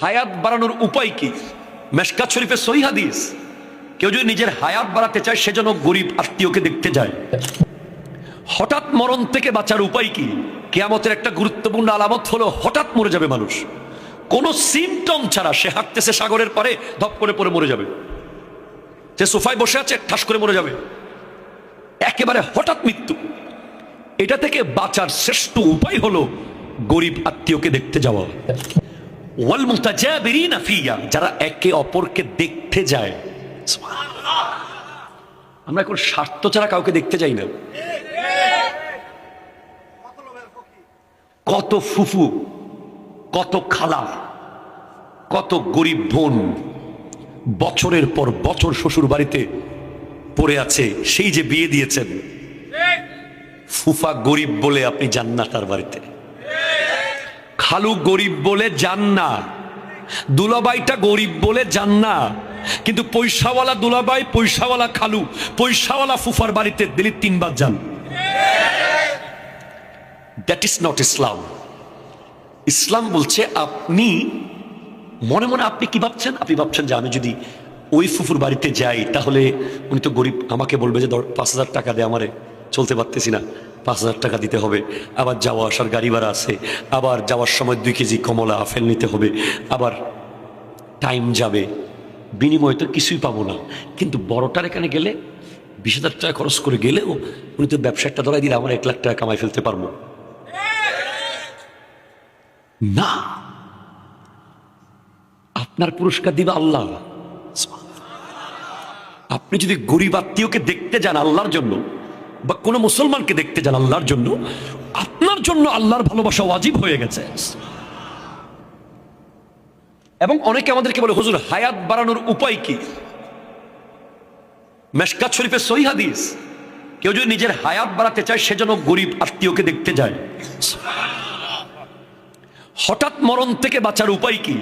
হায়াত বাড়ানোর উপায় কি? মেশকাত শরীফের সহি হাদিস। কেউ যদি নিজের হায়াত বাড়াতে চায় সেজন্য গরিব আত্মীয়কে দেখতে যায়। হঠাৎ মরণ থেকে বাঁচার উপায় কি? কেয়ামতের একটা গুরুত্বপূর্ণ আলামত হলো, হঠাৎ মরে যাবে মানুষ। কোনো সিমটম ছাড়া সে হাঁটতেছে সাগরের পরে ধপ করে পরে মরে যাবে। সে সোফায় বসে আছে, ঠাস করে মরে যাবে। একেবারে হঠাৎ মৃত্যু। এটা থেকে বাঁচার শ্রেষ্ঠ উপায় হলো, গরিব আত্মীয়কে দেখতে যাওয়া। ওয়াল মুতাজাবিরিনা ফিয়া যারা একে অপরকে দেখতে যায়। আমরা এখন স্বার্থ ছাড়া কাউকে দেখতে যাই না। কত ফুফু কত খালা কত গরিব বোন বছরের পর বছর শ্বশুর বাড়িতে পড়ে আছে সেই যে বিয়ে দিয়েছেন। ফুফা গরিব বলে আপনি যান না তার বাড়িতে। খালু গরিব বলে যান না দুলাবাইটা গরিব বলে যান না কিন্তু পয়সাওয়ালা দুলাবাই, পয়সাওয়ালা খালু, পয়সাওয়ালা ফুফার বাড়িতে দিল্লি তিনবার যান। দ্যাট ইজ নট ইসলাম ইসলাম বলছে, আপনি, মনে মনে আপনি কি ভাবছেন? আপনি ভাবছেন যে আমি যদি ওই ফুফুর বাড়িতে যাই, তাহলে উনি তো গরিব, আমাকে বলবে যে পাঁচ হাজার টাকা দে আমারে, চলতে পারতেছি না। পাঁচ হাজার টাকা দিতে হবে। আবার যাওয়া আসার গাড়ি ভাড়া আছে। আবার যাওয়ার সময় দুই কেজি কমলা আপেল নিতে হবে। আবার টাইম যাবে। বিনিময়ে তো কিছুই পাবো না। কিন্তু বড়টার এখানে গেলে, বিশ হাজার টাকা খরচ করে গেলেও উনি তো ব্যবসাটা ধরাই দিলে আমার এক লাখ টাকা কামাই ফেলতে পারব। না। আপনার পুরস্কার দিবে আল্লাহ। আপনি যদি গরিব আত্মীয়কে দেখতে যান আল্লাহর জন্য বা কোনো মুসলমানকে দেখতে যান আল্লাহর জন্য, আপনার জন্য আল্লাহর ভালোবাসা ওয়াজিব হয়ে গেছে। এবং অনেকে আমাদেরকে বলে, হুজুর, হায়াত বাড়ানোর উপায় কি? মেশকাত শরীফের সহি হাদিস, কেউ যদি নিজের হায়াত বাড়াতে চায়, সে যেন গরিব আত্মীয়কে দেখতে যায়। হঠাৎ মরণ থেকে বাঁচার উপায় কি?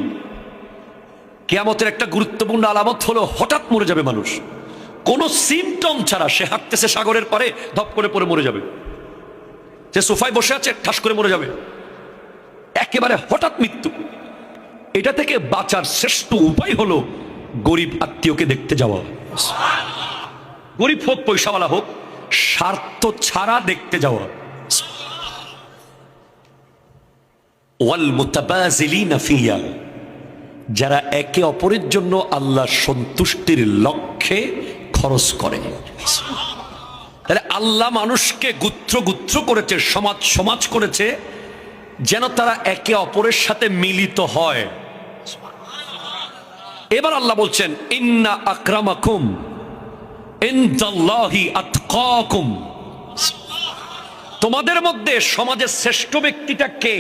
কেয়ামতের একটা গুরুত্বপূর্ণ আলামত হলো, হঠাৎ মরে যাবে মানুষ। কোনো সিমটম ছাড়া সে হাঁটতেছে সাগরের পরে ধপ করে পরে মরে যাবে। সে সোফায় বসে আছে, ঠাস করে মরে যাবে। একেবারে হঠাৎ মৃত্যু। এটা থেকে বাঁচার শ্রেষ্ঠ উপায় হলো গরিব আত্মীয়কে দেখতে যাওয়া। গরিব হোক, পয়সাওয়ালা হোক, স্বার্থ ছাড়া দেখতে যাওয়া। যারা একে অপরের জন্য আল্লাহ সন্তুষ্টির লক্ষ্যে খরচ করে। তাহলে আল্লাহ মানুষকে গুত্র গুত্র করেছে, সমাজ সমাজ করেছে, যেন তারা একে অপরের সাথে মিলিত হয়। এবার আল্লাহ বলছেন, ইন্না আক্রামাকুম তোমাদের মধ্যে সমাজের শ্রেষ্ঠ ব্যক্তিটা কে?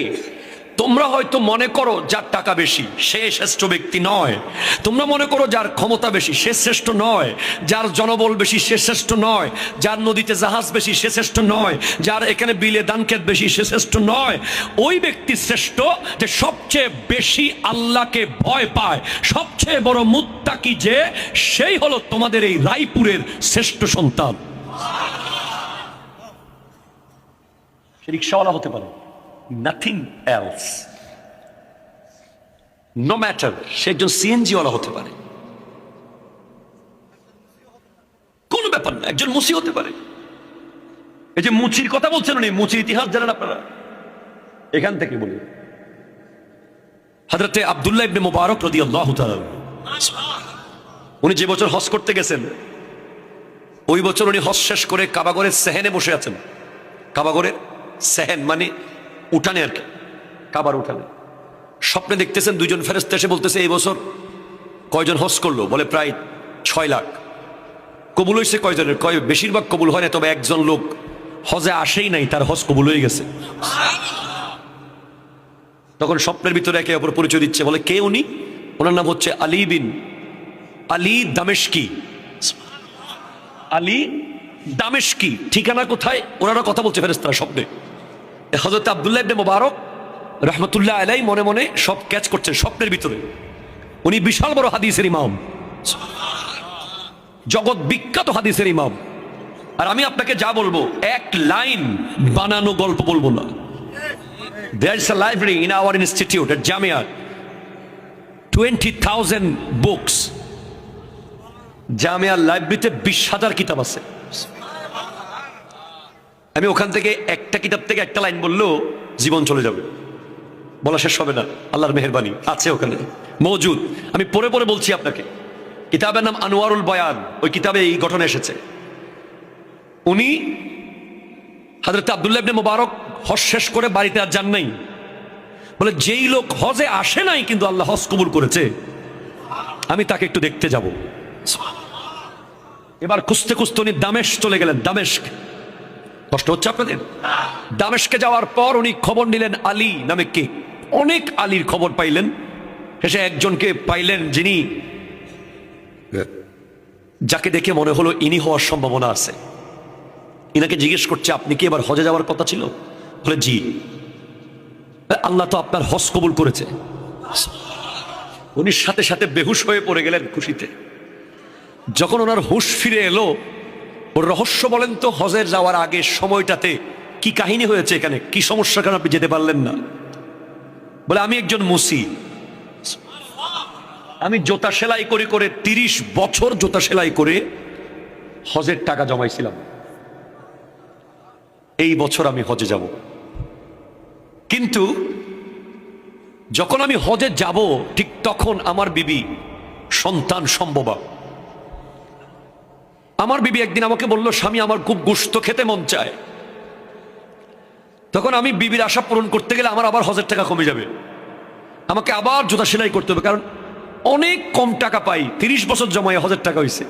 তোমরা হয়তো মনে করো যার টাকা বেশি, সে শ্রেষ্ঠ ব্যক্তি নয়। তোমরা মনে করো যার ক্ষমতা বেশি, সে শ্রেষ্ঠ নয়। যার জনবল বেশি, সে শ্রেষ্ঠ নয়। যার নদীতে জাহাজ বেশি, সে শ্রেষ্ঠ নয়। যার এখানে বিলে দানক্ষেত বেশি, সে শ্রেষ্ঠ নয়। ওই ব্যক্তি শ্রেষ্ঠ যে সবচেয়ে বেশি আল্লাহকে ভয় পায়। সবচেয়ে বড় মুত্তাকি যে, সেই হলো তোমাদের এই রায়পুরের শ্রেষ্ঠ সন্তান। রিক্সাওয়ালা হতে পারে। নাথিং এলস নো ম্যাটার সে একজন সিএনজিওয়ালা হতে পারে। কোনো ব্যাপার না, একজন মুসি হতে পারে। এই যে মুচির কথা বলছেন উনি, মুচির ইতিহাস জানেন আপনারা? এখান থেকে বলি। হাজরতে আবদুল্লাহ ইবনে মুবারক রদি আল্লাহ উনি যে বছর হজ করতে গেছেন, ওই বছর উনি হজ শেষ করে কাবাগরের সেহেনে বসে আছেন। কাবাগরের সেহেন মানে উঠানে আর কি, কাবার উঠানে। স্বপ্নে দেখতেছেন দুইজন ফেরস্ত এসে বলতেছে, এই বছর কয়জন হজ করল? বলে, প্রায় ছয় লাখ। কবুল হয়েছে কয়জনের? কয়, বেশিরভাগ কবুল হয় না তবে একজন লোক হজে আসেই নাই, তার হজ কবুল হয়ে গেছে। তখন স্বপ্নের ভিতরে একে অপর পরিচয় দিচ্ছে, বলে, কে উনি? ওনার নাম হচ্ছে আলী বিন, আলী দামেশকি। আলী দামেশকি, ঠিকানা কোথায়? ওনারা কথা বলছে ফেরেস্তারা স্বপ্নে। হজরত আবদুল্লাহ ইবনে মোবারক রহমতুল্লাহ আলাই মনে মনে সব ক্যাচ করছেন স্বপ্নের ভিতরে। উনি বিশাল বড় হাদিসের ইমাম। জগৎ বিখ্যাত হাদিসের ইমাম। আর আমি আপনাকে যা বলব, এক লাইন বানানো গল্প বলব না। There is a library in our institute at Jamia twenty thousand books Jamia লাইব্রেরিতে বিশ হাজার কিতাব আছে। আমি ওখান থেকে একটা কিতাব থেকে একটা লাইন বললেও জীবন চলে যাবে। বলা শেষ হবে না। আল্লাহর মেহরবানি আছে ওখানে। মজুদ। আমি পরে পরে বলছি আপনাকে। কিতাবের নাম আনোয়ারুল বয়ান। ওই কিতাবে এই ঘটনা এসেছে। উনি হাজরত আবদুল্লাহ ইবনে মোবারক হজ শেষ করে বাড়িতে আর যান নাই। বলে, যেই লোক হজে আসে নাই, কিন্তু আল্লাহ হজ কবুল করেছে। আমি তাকে একটু দেখতে যাব। এবার খুঁজতে খুঁজতে উনি দামেশ চলে গেলেন। দামেশক। কষ্ট হচ্ছে আপনাদের? দামেশকে যাওয়ার পর উনি খবর নিলেন আলী নামে কে? অনেক আলীর খবর পাইলেন। শেষে একজনকে পাইলেন যিনি যাকে দেখে মনে হলো ইনি হওয়ার সম্ভাবনা আছে। ইনাকে জিজ্ঞেস করছে আপনি কি এবার হজে যাওয়ার কথা ছিল? বলে জি। আল্লাহ তো আপনার হজ কবুল করেছে। উনি সাথে সাথে বেহুশ হয়ে পড়ে গেলেন খুশিতে। যখন ওনার হুশ ফিরে এলো ওর রহস্য বলেন তো, হজের যাওয়ার আগে সময়টাতে কি কাহিনী হয়েছে এখানে? কি সমস্যা কারণে আপনি যেতে পারলেন না? বলে, আমি একজন মুসি। আমি জোতা সেলাই করে করে তিরিশ বছর জোতা সেলাই করে হজের টাকা জমাইছিলাম। এই বছর আমি হজে যাব। কিন্তু যখন আমি হজে যাব, ঠিক তখন আমার বিবি সন্তান সম্ভবা। আমার বিবি একদিন আমাকে বলল, স্বামী, আমার খুব গুস্ত খেতে মন চায়। তখন আমি বিবির আশা পূরণ করতে গেলে আমার আবার হজের টাকা কমে যাবে। আমাকে আবার জোতা সেলাই করতে হবে, কারণ অনেক কম টাকা পাই। তিরিশ বছর জমায় হজের টাকা হয়েছে।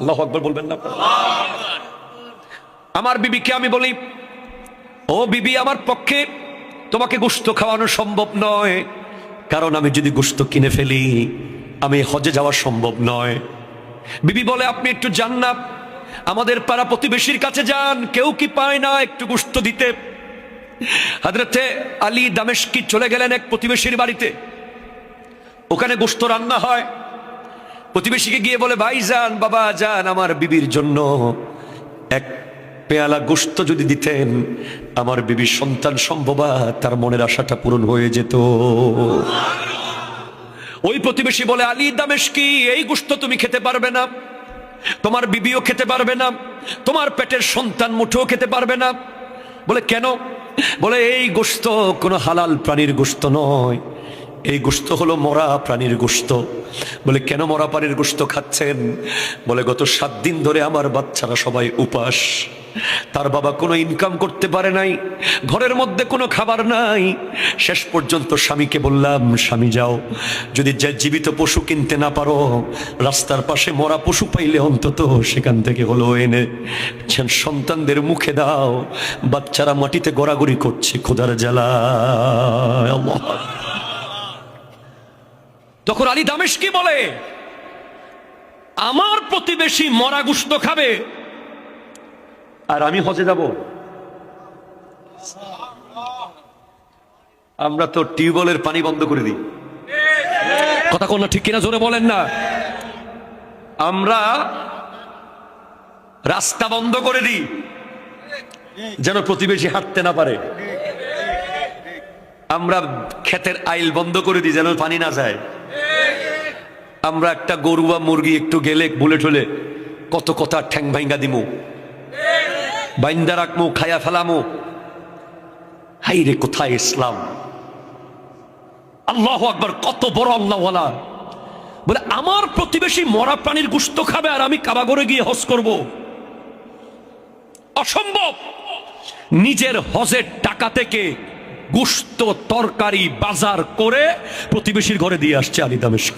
আল্লাহ আকবর বলবেন না আমার বিবিকে আমি বলি, ও বিবি, আমার পক্ষে তোমাকে গোস্ত খাওয়ানো সম্ভব নয়। কারণ আমি যদি গুস্ত কিনে ফেলি, আমি হজে যাওয়া সম্ভব নয়। বিবি বলে, আপনি একটু যান না আমাদের পাড়া প্রতিবেশীর কাছে যান। কেউ কি পায় না একটু গোস্ত দিতে? হাজরতে আলী দামেশকি চলে গেলেন এক প্রতিবেশীর বাড়িতে। ওখানে গোস্ত রান্না হয়। প্রতিবেশীকে গিয়ে বলে, ভাই, যান, বাবা, যান, আমার বিবির জন্য এক পেয়ালা গোস্ত যদি দিতেন, আমার বিবির সন্তান সম্ভবা, তার মনের আশাটা পূরণ হয়ে যেত। ওই প্রতিবেশী বলে, আলী দামেশ কি? এই গোস্ত তুমি খেতে পারবে না। তোমার বিবিও খেতে পারবে না। তোমার পেটের সন্তান মুঠেও খেতে পারবে না। বলে, কেন? বলে, এই গোস্ত কোনো হালাল প্রাণীর গোস্ত নয়। এই গোস্ত হলো মরা প্রাণীর গোস্ত বলে, কেন মরা প্রাণীর গোস্ত খাচ্ছেন? বলে, গত সাত দিন ধরে আমার বাচ্চারা সবাই উপাস। তার বাবা কোনো ইনকাম করতে পারে নাই, ঘরের মধ্যে কোনো খাবার নাই। শেষ পর্যন্ত স্বামীকে বললাম, স্বামী যাও, যদি যে জীবিত পশু কিনতে না পারো, রাস্তার পাশে মরা পশু পাইলে অন্তত সেখান থেকে হলো এনে সন্তানদের মুখে দাও। বাচ্চারা মাটিতে গড়াগড়ি করছে খোদার জ্বালা। তখন আলী দামেশ কি বলে, আমার প্রতিবেশী মরা গুস্ত খাবে আর আমি হজে যাব। আমরা তো টিউবওয়েলের পানি বন্ধ করে দিই। কথা কোন ঠিক কিনা জোরে বলেন না। আমরা রাস্তা বন্ধ করে দিই, যেন প্রতিবেশী হাঁটতে না পারে। আমরা ক্ষেতের আইল বন্ধ করে দিই, যেন পানি না যায়। আমরা একটা গরু বা মুরগি একটু গেলে বুলে ঠলে কত কথা ঠ্যাং ভাঙ্গা দিমু। বাইন্দা রাখমু, খায়া ফেলামু। হাই রে কোথায় ইসলাম? আল্লাহ আকবার, কত বড় আল্লাহ বলে, আমার প্রতিবেশী মরা প্রাণীর গুস্ত খাবে আর আমি কাবাগরে গিয়ে হজ করব। অসম্ভব! নিজের হজের টাকা থেকে গুস্ত তরকারি বাজার করে প্রতিবেশীর ঘরে দিয়ে আসছে আলী দামেশ